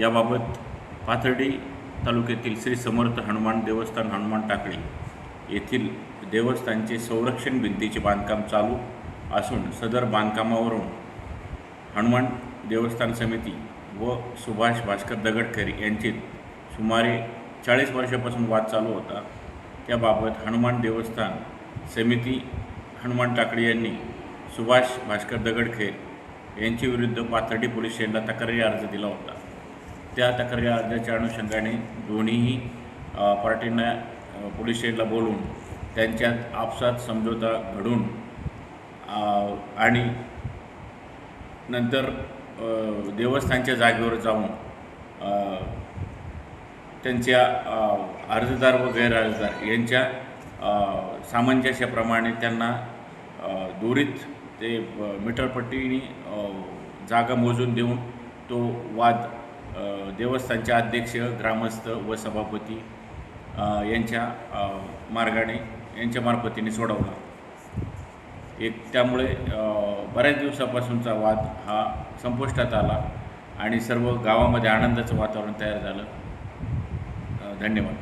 याबाबत पाथर्डी तालुक्यातील श्री समर्थ हनुमान देवस्थान हनुमान टाकळी येथील देवस्थानचे संरक्षण भिंतीचे बांधकाम चालू असून सदर बांधकामावरून हनुमान देवस्थान समिती व सुभाष भास्कर दगडकर यांचे सुमारे चाळीस वर्षापासून वाद चालू होता. त्याबाबत हनुमान देवस्थान समिती हनुमान टाकळी यांनी सुभाष भास्कर दगडखेर यांच्याविरुद्ध पाथर्डी पोलीस स्टेशनला तक्रारी अर्ज दिला होता. त्या तक्रारी अर्जाच्या अनुषंगाने दोन्हीही पार्टींना पोलीस स्टेशनला बोलवून त्यांच्यात आपसात समझोता घडून आणि नंतर देवस्थानच्या जागेवर जाऊन त्यांच्या अर्जदार व गैरअर्जदार यांच्या सामंजस्याप्रमाणे त्यांना दोरीत ते अ, मीटरपट्टीने जागा मोजून देऊन तो वाद देवस्थानचे अध्यक्ष ग्रामस्थ व सभापती यांच्या मार्गाने यांच्या मार्फतीने सोडवला. एक त्यामुळे बऱ्याच दिवसापासूनचा वाद हा संपुष्टात आला आणि सर्व गावामध्ये आनंदाचं वातावरण तयार झालं. धन्यवाद.